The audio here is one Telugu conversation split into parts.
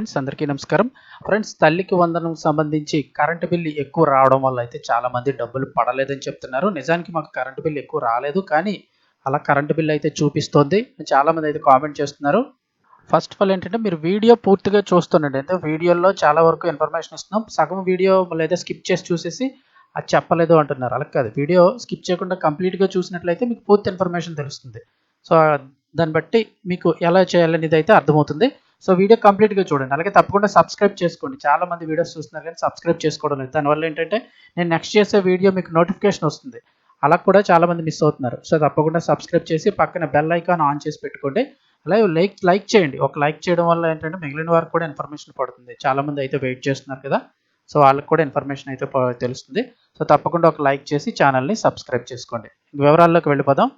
ఫ్రెండ్స్ అందరికీ నమస్కారం. ఫ్రెండ్స్ తల్లికి వందనం సంబంధించి కరెంటు బిల్లు ఎక్కువ రావడం వల్ల అయితే చాలా మంది డబ్బులు పడలేదని చెప్తున్నారు. నిజానికి మాకు కరెంటు బిల్లు ఎక్కువ రాలేదు కానీ అలా కరెంటు బిల్లు అయితే చూపిస్తోంది. చాలా మంది అయితే కామెంట్ చేస్తున్నారు. ఫస్ట్ ఆఫ్ ఆల్ ఏంటంటే మీరు వీడియో పూర్తిగా చూస్తుండండి. అయితే వీడియోలో చాలా వరకు ఇన్ఫర్మేషన్ ఇస్తున్నాం. సగం వీడియో లేదా స్కిప్ చేసి చూసేసి అది చెప్పలేదు అంటున్నారు. అలా కాదు. వీడియో స్కిప్ చేయకుండా కంప్లీట్గా చూసినట్లయితే మీకు పూర్తి ఇన్ఫర్మేషన్ తెలుస్తుంది. సో దాన్ని బట్టి మీకు ఎలా చేయాలనేది అయితే అర్థమవుతుంది. సో వీడియో కంప్లీట్గా చూడండి. అలాగే తప్పకుండా సబ్స్క్రైబ్ చేసుకోండి. చాలా మంది వీడియోస్ చూస్తున్నారు కానీ సబ్స్క్రైబ్ చేసుకోవడం లేదు. దానివల్ల ఏంటంటే నేను నెక్స్ట్ చేసే వీడియో మీకు నోటిఫికేషన్ వస్తుంది. అలా కూడా చాలా మంది మిస్ అవుతున్నారు. సో తప్పకుండా సబ్స్క్రైబ్ చేసి పక్కన బెల్ ఐకాన్ ఆన్ చేసి పెట్టుకోండి. అలాగే లైక్ లైక్ చేయండి. ఒక లైక్ చేయడం వల్ల ఏంటంటే మిగిలిన వారికి కూడా ఇన్ఫర్మేషన్ పడుతుంది. చాలా మంది అయితే వెయిట్ చేస్తున్నారు కదా. సో వాళ్ళకి కూడా ఇన్ఫర్మేషన్ అయితే తెలుస్తుంది. సో తప్పకుండా ఒక లైక్ చేసి ఛానల్ని సబ్స్క్రైబ్ చేసుకోండి. వివరాల్లోకి వెళ్ళిపోదాం.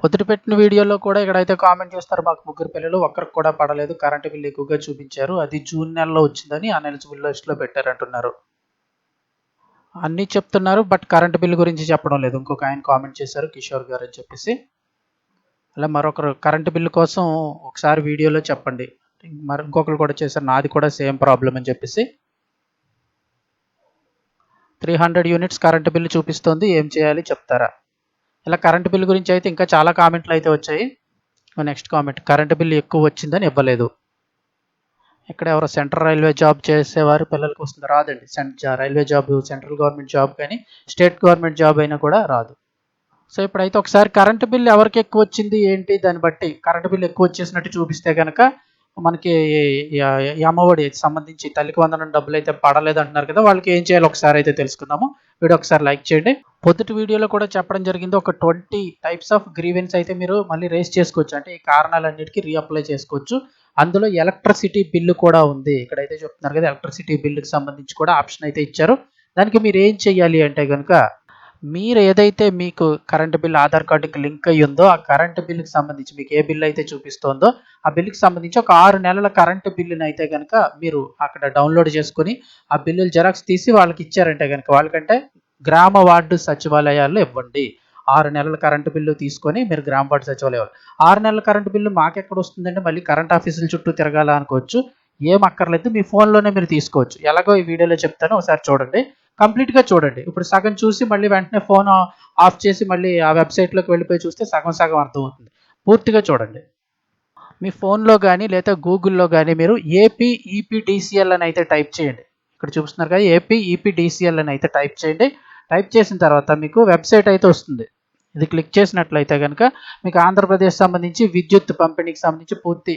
పొద్దుట పెట్టిన వీడియోలో కూడా ఇక్కడైతే కామెంట్ చేస్తారు మాకు ముగ్గురు పిల్లలు ఒక్కరికి కూడా పడలేదు కరెంటు బిల్లు ఎక్కువగా చూపించారు అది జూన్ నెలలో వచ్చిందని అన్ఎలిజిబుల్ లిస్ట్లో పెట్టారంటున్నారు. అన్నీ చెప్తున్నారు బట్ కరెంటు బిల్లు గురించి చెప్పడం లేదు. ఇంకొక ఆయన కామెంట్ చేశారు కిషోర్ గారు అని చెప్పేసి. అలా మరొకరు కరెంటు బిల్లు కోసం ఒకసారి వీడియోలో చెప్పండి. మరి ఇంకొకరు కూడా చేశారు నాది కూడా సేమ్ ప్రాబ్లం అని చెప్పేసి. Three hundred units current bill చూపిస్తుంది ఏం చేయాలి చెప్తారా? ఇలా కరెంట్ బిల్లు గురించి అయితే ఇంకా చాలా కామెంట్లు అయితే వచ్చాయి. నెక్స్ట్ కామెంట్ కరెంటు బిల్లు ఎక్కువ వచ్చిందని ఇవ్వలేదు. ఇక్కడ ఎవరో సెంట్రల్ రైల్వే జాబ్ చేసేవారు పిల్లలకి వస్తుంది రాదండి. Railway job central government job కానీ స్టేట్ గవర్నమెంట్ జాబ్ అయినా కూడా రాదు. సో ఇప్పుడైతే ఒకసారి కరెంటు బిల్ ఎవరికి ఎక్కువ వచ్చింది ఏంటి దాన్ని బట్టి కరెంటు బిల్ ఎక్కువ వచ్చేసినట్టు చూపిస్తే కనుక మనకి ఈ అమ్మఒడి సంబంధించి తల్లికి వందనం డబ్బులు అయితే పడలేదు అంటున్నారు కదా వాళ్ళకి ఏం చేయాలి ఒకసారి అయితే తెలుసుకుందాము. వీడియో ఒకసారి లైక్ చేయండి. పొద్దుటి వీడియోలో కూడా చెప్పడం జరిగింది. ఒక ట్వంటీ టైప్స్ ఆఫ్ గ్రీవెన్స్ అయితే మీరు మళ్ళీ రేస్ చేసుకోవచ్చు. అంటే ఈ కారణాలన్నిటికీ రీఅప్లై చేసుకోవచ్చు. అందులో ఎలక్ట్రిసిటీ బిల్లు కూడా ఉంది. ఇక్కడైతే చెప్తున్నారు కదా ఎలక్ట్రిసిటీ బిల్లుకి సంబంధించి కూడా ఆప్షన్ అయితే ఇచ్చారు. దానికి మీరు ఏం చేయాలి అంటే కనుక మీరు ఏదైతే మీకు కరెంట్ బిల్ ఆధార్ కార్డుకి లింక్ అయ్యి ఉందో ఆ కరెంట్ బిల్లుకి సంబంధించి మీకు ఏ బిల్ అయితే చూపిస్తోందో ఆ బిల్లుకి సంబంధించి ఒక ఆరు నెలల కరెంటు బిల్లుని అయితే కనుక మీరు అక్కడ డౌన్లోడ్ చేసుకుని ఆ బిల్లులు జెరాక్స్ తీసి వాళ్ళకి ఇచ్చారంటే కనుక వాళ్ళకంటే గ్రామ వార్డు సచివాలయాల్లో ఇవ్వండి. ఆరు నెలల కరెంటు బిల్లు తీసుకొని మీరు గ్రామ వార్డు సచివాలయం ఆరు నెలల కరెంటు బిల్లు మాకెక్కడ వస్తుందంటే మళ్ళీ కరెంట్ ఆఫీసుల చుట్టూ తిరగాల అనుకోవచ్చు. ఏం అక్కర్లేదు. మీ ఫోన్లోనే మీరు తీసుకోవచ్చు. ఎలాగో ఈ వీడియోలో చెప్తాను. ఒకసారి చూడండి. కంప్లీట్గా చూడండి. ఇప్పుడు సగం చూసి మళ్ళీ వెంటనే ఫోన్ ఆఫ్ చేసి మళ్ళీ ఆ వెబ్సైట్లోకి వెళ్ళిపోయి చూస్తే సగం సగం అర్థమవుతుంది. పూర్తిగా చూడండి. మీ ఫోన్లో కానీ లేదా గూగుల్లో కానీ మీరు ఏపీ ఈపీడీసీఎల్ అని అయితే టైప్ చేయండి. ఇక్కడ చూపిస్తున్నారు కదా ఏపీ ఈపీడీసీఎల్ అని అయితే టైప్ చేయండి. టైప్ చేసిన తర్వాత మీకు వెబ్సైట్ అయితే వస్తుంది. ఇది క్లిక్ చేసినట్లయితే కనుక మీకు ఆంధ్రప్రదేశ్ సంబంధించి విద్యుత్ పంపిణీకి సంబంధించి పూర్తి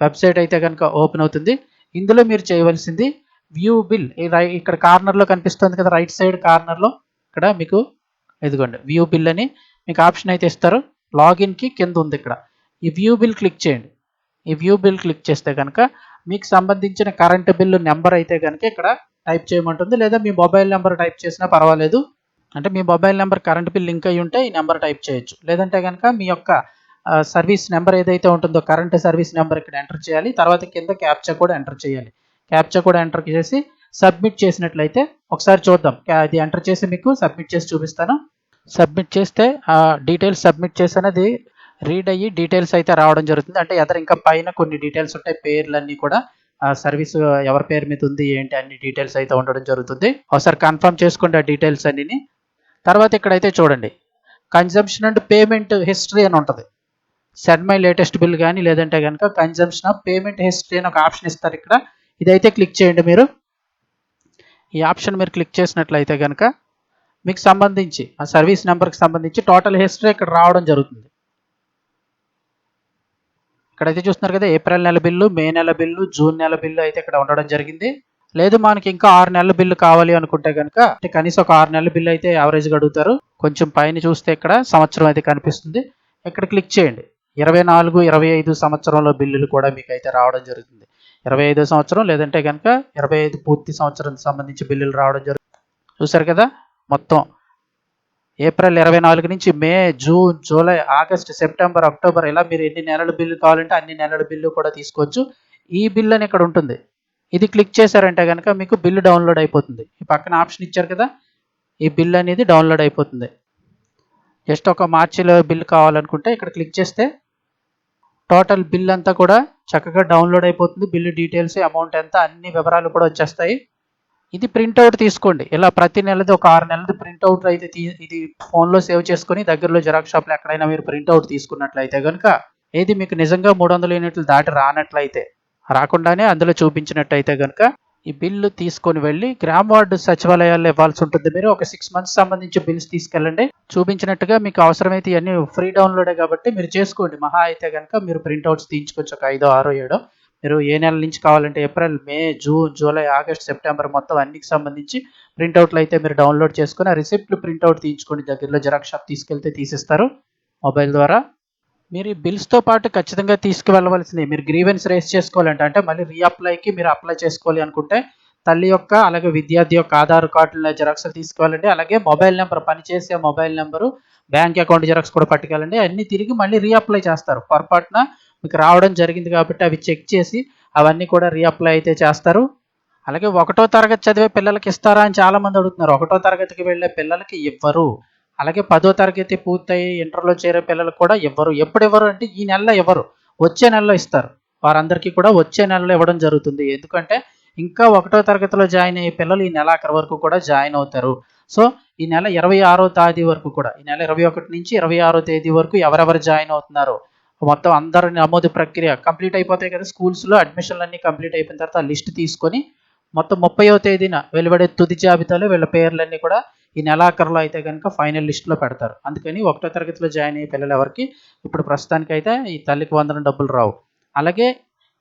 వెబ్సైట్ అయితే కనుక ఓపెన్ అవుతుంది. ఇందులో మీరు చేయవలసింది వ్యూ బిల్. ఇక్కడ కార్నర్లో కనిపిస్తుంది కదా రైట్ సైడ్ కార్నర్లో. ఇక్కడ మీకు ఇదిగోండి వ్యూ బిల్ అని మీకు ఆప్షన్ అయితే ఇస్తారు. లాగిన్కి కింద ఉంది ఇక్కడ. ఈ వ్యూ బిల్ క్లిక్ చేయండి. ఈ వ్యూ బిల్ క్లిక్ చేస్తే కనుక మీకు సంబంధించిన కరెంటు బిల్లు నెంబర్ అయితే కనుక ఇక్కడ టైప్ చేయమంటుంది లేదా మీ మొబైల్ నెంబర్ టైప్ చేసినా పర్వాలేదు. అంటే మీ mobile number current bill link అయి ఉంటే ఈ నెంబర్ టైప్ చేయొచ్చు. లేదంటే కనుక మీ యొక్క సర్వీస్ నెంబర్ ఏదైతే ఉంటుందో కరెంట్ సర్వీస్ నెంబర్ ఇక్కడ ఎంటర్ చేయాలి. తర్వాత కింద క్యాప్చా కూడా ఎంటర్ చేయాలి. క్యాప్చా కూడా ఎంటర్ చేసి సబ్మిట్ చేసినట్లయితే ఒకసారి చూద్దాం. అది ఎంటర్ చేసి మీకు సబ్మిట్ చేసి చూపిస్తాను. సబ్మిట్ చేస్తే ఆ డీటెయిల్స్ సబ్మిట్ చేసి అనేది రీడ్ అయ్యి డీటెయిల్స్ అయితే రావడం జరుగుతుంది. అంటే ఎదర ఇంకా పైన కొన్ని డీటెయిల్స్ ఉంటాయి పేర్లన్నీ కూడా ఆ సర్వీస్ ఎవరి పేరు మీద ఉంది ఏంటి అన్ని డీటెయిల్స్ అయితే ఉండడం జరుగుతుంది. ఒకసారి కన్ఫర్మ్ చేసుకోండి ఆ డీటెయిల్స్ అన్నీ తర్వాత ఇక్కడైతే చూడండి. కన్జంప్షన్ అండ్ పేమెంట్ హిస్టరీ అని ఉంటుంది. సెండ్ మై లేటెస్ట్ బిల్ కానీ లేదంటే కనుక కన్జంప్షన్ ఆఫ్ పేమెంట్ హిస్టరీ అని ఒక ఆప్షన్ ఇస్తారు ఇక్కడ. ఇదైతే క్లిక్ చేయండి మీరు. ఈ ఆప్షన్ మీరు క్లిక్ చేసినట్లయితే కనుక మీకు సంబంధించి ఆ సర్వీస్ నెంబర్కి సంబంధించి టోటల్ హిస్టరీ ఇక్కడ రావడం జరుగుతుంది. ఇక్కడైతే చూస్తున్నారు కదా ఏప్రిల్ నెల బిల్లు మే నెల బిల్లు జూన్ నెల బిల్లు అయితే ఇక్కడ ఉండడం జరిగింది. లేదు మనకి ఇంకా ఆరు నెలల బిల్లు కావాలి అనుకుంటే కనుక అంటే కనీసం ఒక ఆరు నెలల బిల్లు అయితే యావరేజ్గా అడుగుతారు. కొంచెం పైన చూస్తే ఇక్కడ సంవత్సరం అయితే కనిపిస్తుంది. ఇక్కడ క్లిక్ చేయండి. ఇరవై నాలుగు ఇరవై ఐదు సంవత్సరంలో బిల్లులు కూడా మీకు అయితే రావడం జరుగుతుంది. ఇరవై ఐదో సంవత్సరం లేదంటే కనుక ఇరవై ఐదు పూర్తి సంవత్సరం సంబంధించి బిల్లులు రావడం జరుగుతుంది. చూసారు కదా? మొత్తం ఏప్రిల్ ఇరవై నాలుగు నుంచి May June July August September October ఇలా మీరు ఎన్ని నెలల బిల్లు కావాలంటే అన్ని నెలల బిల్లు కూడా తీసుకోవచ్చు. ఈ బిల్ అని ఇక్కడ ఉంటుంది. ఇది క్లిక్ చేశారంటే కనుక మీకు బిల్లు డౌన్లోడ్ అయిపోతుంది. ఈ పక్కన ఆప్షన్ ఇచ్చారు కదా ఈ బిల్ అనేది డౌన్లోడ్ అయిపోతుంది. జస్ట్ ఒక మార్చిలో బిల్ కావాలనుకుంటే ఇక్కడ క్లిక్ చేస్తే టోటల్ బిల్ అంతా కూడా చక్కగా డౌన్లోడ్ అయిపోతుంది. బిల్లు డీటెయిల్స్ అమౌంట్ ఎంత అన్ని వివరాలు కూడా వచ్చేస్తాయి. ఇది ప్రింట్అవుట్ తీసుకోండి. ఇలా ప్రతి నెలది ఒక ఆరు నెలది ప్రింట్అవుట్ అయితే తీ- ఇది ఫోన్లో సేవ్ చేసుకొని దగ్గరలో జిరాక్స్ షాప్లో ఎక్కడైనా మీరు ప్రింట్అవుట్ తీసుకున్నట్లయితే కనుక ఏది మీకు నిజంగా మూడు వందల యూనిట్లు దాటి రానట్లయితే రాకుండానే అందులో చూపించినట్టయితే కనుక ఈ బిల్లు తీసుకొని వెళ్ళి గ్రామ వార్డు సచివాలయాల్లో ఇవ్వాల్సి ఉంటుంది. మీరు ఒక సిక్స్ మంత్స్ సంబంధించి బిల్స్ తీసుకెళ్ళండి. చూపించినట్టుగా మీకు అవసరమైతే ఇవన్నీ ఫ్రీ డౌన్లోడే కాబట్టి మీరు చేసుకోండి. మహా అయితే కనుక మీరు ప్రింట్అవుట్స్ తీయించుకోవచ్చు ఒక ఐదో ఆరో ఏడో. మీరు ఏ నెల నుంచి కావాలంటే April May June July August September మొత్తం అన్నికి సంబంధించి ప్రింట్అవుట్లు అయితే మీరు డౌన్లోడ్ చేసుకుని ఆ రిసిప్ట్లు ప్రింట్అవుట్ తీయించుకోండి. దగ్గరలో జెరాక్స్ షాప్ తీసుకెళ్తే తీసిస్తారు మొబైల్ ద్వారా. మీరు ఈ బిల్స్తో పాటు ఖచ్చితంగా తీసుకువెళ్ళవలసినవి మీరు గ్రీవెన్స్ రేస్ చేసుకోవాలంటే. అంటే మళ్ళీ రీఅప్లైకి మీరు అప్లై చేసుకోవాలి అనుకుంటే తల్లి యొక్క అలాగే విద్యార్థి యొక్క ఆధార్ కార్డుల జిరాక్స్ తీసుకోవాలండి అలాగే మొబైల్ నెంబర్ పనిచేసే mobile number bank account xerox కూడా పట్టుకెళ్ళండి. అన్ని తిరిగి మళ్ళీ రీఅప్లై చేస్తారు. పొరపాటున మీకు రావడం జరిగింది కాబట్టి అవి చెక్ చేసి అవన్నీ కూడా రీఅప్లై అయితే చేస్తారు. అలాగే ఒకటో తరగతి చదివే పిల్లలకి ఇస్తారా అని చాలామంది అడుగుతున్నారు. ఒకటో తరగతికి వెళ్ళే పిల్లలకి ఇవ్వరు. అలాగే పదో తరగతి పూర్తయి ఇంటర్లో చేరే పిల్లలకు కూడా ఇవ్వరు. ఎప్పుడు ఇవ్వరు అంటే ఈ నెలలో ఇవ్వరు. వచ్చే నెలలో ఇస్తారు. వారందరికీ కూడా వచ్చే నెలలో ఇవ్వడం జరుగుతుంది. ఎందుకంటే ఇంకా ఒకటో తరగతిలో జాయిన్ అయ్యే పిల్లలు ఈ నెల ఆఖరి వరకు కూడా జాయిన్ అవుతారు. సో ఈ నెల ఇరవై ఆరో తేదీ వరకు కూడా ఈ నెల ఇరవై ఒకటి నుంచి ఇరవై ఆరో తేదీ వరకు ఎవరెవరు జాయిన్ అవుతున్నారు మొత్తం అందరి నమోదు ప్రక్రియ కంప్లీట్ అయిపోతాయి కదా స్కూల్స్లో అడ్మిషన్లు అన్నీ కంప్లీట్ అయిపోయిన తర్వాత లిస్ట్ తీసుకొని మొత్తం ముప్పైవ తేదీన వెలువడే తుది జాబితాలో వీళ్ళ పేర్లన్నీ కూడా ఈ నెలాఖరులో అయితే కనుక ఫైనల్ లిస్ట్లో పెడతారు. అందుకని ఒకటో తరగతిలో జాయిన్ అయ్యే పిల్లలు ఎవరికి? ఇప్పుడు ప్రస్తుతానికైతే ఈ తల్లికి వందల డబ్బులు రావు. అలాగే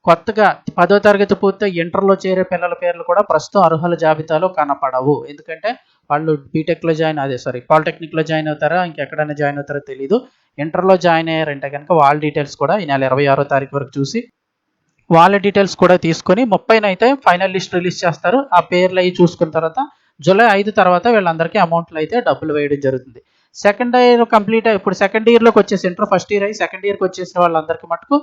కొత్తగా పదో తరగతి పూర్తి ఇంటర్లో చేరే పిల్లల పేర్లు కూడా ప్రస్తుతం అర్హుల జాబితాలో కనపడవు. ఎందుకంటే వాళ్ళు బీటెక్లో జాయిన్ అదే సారీ పాలిటెక్నిక్లో జాయిన్ అవుతారా? ఇంకెక్కడైనా జాయిన్ అవుతారో తెలియదు ఇంటర్లో జాయిన్ అయ్యారంటే కనుక వాళ్ళ డీటెయిల్స్ కూడా ఈ నెల ఇరవై ఆరో తారీఖు వరకు చూసి వాళ్ళ డీటెయిల్స్ కూడా తీసుకొని ముప్పైన అయితే ఫైనల్ లిస్ట్ రిలీజ్ చేస్తారు. ఆ పేర్లు అవి చూసుకున్న తర్వాత జూలై ఐదు తర్వాత వీళ్ళందరికీ అమౌంట్లు అయితే డబ్బులు వేయడం జరుగుతుంది. సెకండ్ ఇయర్ కంప్లీట్ ఇప్పుడు సెకండ్ ఇయర్లోకి వచ్చేసి ఇంటర్ ఫస్ట్ ఇయర్ అయ్యి సెకండ్ ఇయర్కి వచ్చేసిన వాళ్ళందరికీ మటుకు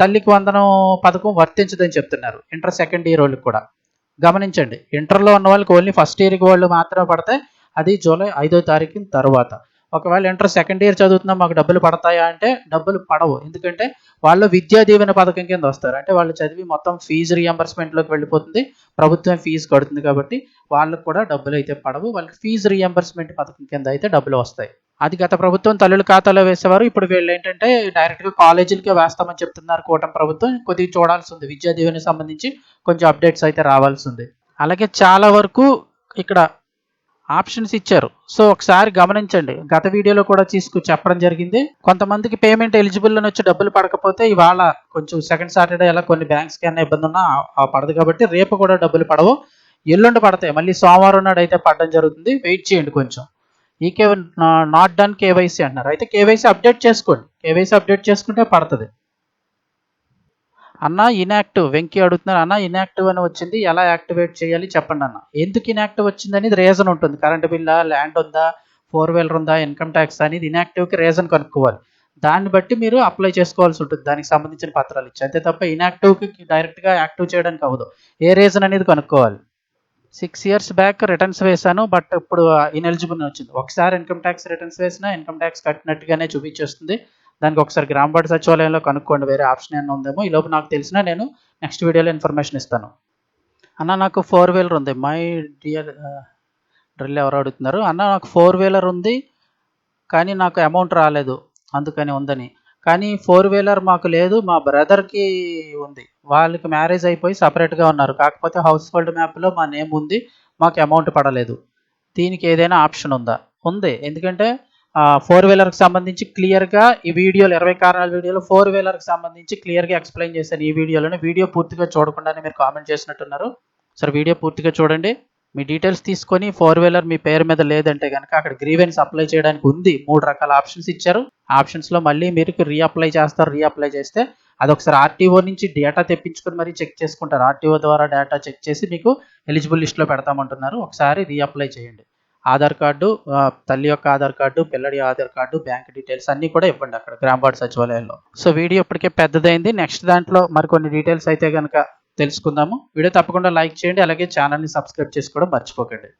తల్లికి వందనం పథకం వర్తించదని చెప్తున్నారు ఇంటర్ సెకండ్ ఇయర్ వాళ్ళకి కూడా. గమనించండి ఇంటర్లో ఉన్న వాళ్ళకి ఓన్లీ ఫస్ట్ ఇయర్కి వాళ్ళు మాత్రమే పడతాయి. అది జూలై ఐదో తారీఖు తర్వాత. ఒకవేళ ఇంటర్ సెకండ్ ఇయర్ చదువుతున్నా మాకు డబ్బులు పడతాయా అంటే డబ్బులు పడవు. ఎందుకంటే వాళ్ళు విద్యా దీవెన పథకం కింద వస్తారు. అంటే వాళ్ళు చదివి మొత్తం ఫీజు రియంబర్స్మెంట్లోకి వెళ్ళిపోతుంది. ప్రభుత్వం ఫీజు కడుతుంది కాబట్టి వాళ్ళకు కూడా డబ్బులు అయితే పడవు. వాళ్ళకి ఫీజు రియంబర్స్మెంట్ పథకం కింద అయితే డబ్బులు వస్తాయి. అది గత ప్రభుత్వం తల్లుల ఖాతాలో వేసేవారు. ఇప్పుడు వీళ్ళు ఏంటంటే డైరెక్ట్గా కాలేజీలకే వేస్తామని చెప్తున్నారు కూటమి ప్రభుత్వం. కొద్దిగా చూడాల్సి ఉంది. విద్యా దీవెనకి సంబంధించి కొంచెం అప్డేట్స్ అయితే రావాల్సి ఉంది. అలాగే చాలా వరకు ఇక్కడ ఆప్షన్స్ ఇచ్చారు. సో ఒకసారి గమనించండి. గత వీడియోలో కూడా తీసుకు చెప్పడం జరిగింది. కొంతమందికి పేమెంట్ ఎలిజిబుల్ అని వచ్చి డబ్బులు పడకపోతే ఇవాళ కొంచెం సెకండ్ సాటర్డే అలా కొన్ని బ్యాంక్స్కి అన్న ఇబ్బంది ఉన్నా ఆ- పడదు కాబట్టి రేపు కూడా డబ్బులు పడవు. ఎల్లుండి పడతాయి. మళ్ళీ సోమవారం నాడు అయితే పడడం జరుగుతుంది. వెయిట్ చేయండి కొంచెం. ఈ నాట్ డన్ కేవైసీ అంటున్నారు. అయితే కేవైసీ అప్డేట్ చేసుకోండి. కేవైసీ అప్డేట్ చేసుకుంటే పడుతుంది. అన్న ఇన్యాక్టివ్ వెంకీ అడుగుతున్నారు అన్న ఇన్యాక్టివ్ అని వచ్చింది ఎలా యాక్టివేట్ చేయాలి చెప్పండి అన్న. ఎందుకు ఇన్యాక్టివ్ వచ్చింది? అనేది రీజన్ ఉంటుంది. కరెంట్ బిల్లా ల్యాండ్ ఉందా ఫోర్ వీలర్ ఉందా ఇన్కమ్ ట్యాక్స్ అనేది ఇన్యాక్టివ్కి రీజన్ కనుక్కోవాలి. దాన్ని బట్టి మీరు అప్లై చేసుకోవాల్సి ఉంటుంది. దానికి సంబంధించిన పత్రాలు ఇచ్చి. అంతే తప్ప ఇన్యాక్టివ్కి డైరెక్ట్గా యాక్టివ్ చేయడానికి అవ్వదు. ఏ రీజన్ అనేది కనుక్కోవాలి. సిక్స్ ఇయర్స్ బ్యాక్ రిటర్న్స్ వేశాను బట్ ఇప్పుడు ఇన్ఎలిజిబుల్ వచ్చింది. ఒకసారి ఇన్కమ్ ట్యాక్స్ రిటర్న్స్ వేసినా ఇన్కమ్ ట్యాక్స్ కట్టినట్టుగానే చూపించేస్తుంది. దానికి ఒకసారి గ్రామ సచివాలయంలో కనుక్కోండి వేరే ఆప్షన్ ఏమైనా ఉందేమో. ఈ లోపు నాకు తెలిసిన నేను నెక్స్ట్ వీడియోలో ఇన్ఫర్మేషన్ ఇస్తాను. అన్న నాకు ఫోర్ వీలర్ ఉంది. మై డియర్ డ్రిల్ ఎవరు అడుగుతున్నారు. అన్న నాకు ఫోర్ వీలర్ ఉంది కానీ నాకు అమౌంట్ రాలేదు. అందుకని ఉందని. కానీ ఫోర్ వీలర్ మాకు లేదు మా బ్రదర్కి ఉంది. వాళ్ళకి మ్యారేజ్ అయిపోయి సపరేట్గా ఉన్నారు. కాకపోతే హౌస్ హోల్డ్ మ్యాప్లో మా నేమ్ ఉంది మాకు అమౌంట్ పడలేదు. దీనికి ఏదైనా ఆప్షన్ ఉందా? ఉంది. ఎందుకంటే ఫోర్ వీలర్కి సంబంధించి క్లియర్గా ఈ వీడియోలో ఇరవై కారణాల వీడియోలో ఫోర్ వీలర్కి సంబంధించి క్లియర్గా ఎక్స్ప్లెయిన్ చేశాను ఈ వీడియోలోనే. వీడియో పూర్తిగా చూడకుండానే మీరు కామెంట్ చేసినట్టున్నారు. సార్ వీడియో పూర్తిగా చూడండి. మీ డీటెయిల్స్ తీసుకొని ఫోర్ వీలర్ మీ పేరు మీద లేదంటే కనుక అక్కడ గ్రీవెన్స్ అప్లై చేయడానికి ఉంది. మూడు రకాల ఆప్షన్స్ ఇచ్చారు. ఆప్షన్స్లో మళ్ళీ మీరు రీఅప్లై చేస్తారు. రీఅప్లై చేస్తే అదొకసారి ఆర్టీఓ నుంచి డేటా తెప్పించుకొని మరీ చెక్ చేసుకుంటారు. ఆర్టీఓ ద్వారా డేటా చెక్ చేసి మీకు ఎలిజిబుల్ లిస్ట్లో పెడతామంటున్నారు. ఒకసారి రీఅప్లై చేయండి. ఆధార్ కార్డు తల్లి యొక్క ఆధార్ కార్డు పిల్లడి ఆధార్ కార్డు బ్యాంక్ డీటెయిల్స్ అన్నీ కూడా ఇవ్వండి అక్కడ గ్రామవాడ సచివాలయంలో. సో వీడియో ఇప్పటికే పెద్దదైంది. నెక్స్ట్ దాంట్లో మరికొన్ని డీటెయిల్స్ అయితే కనుక తెలుసుకుందాము. వీడియో తప్పకుండా లైక్ చేయండి. అలాగే ఛానల్ని సబ్స్క్రైబ్ చేసుకోవడం మర్చిపోకండి.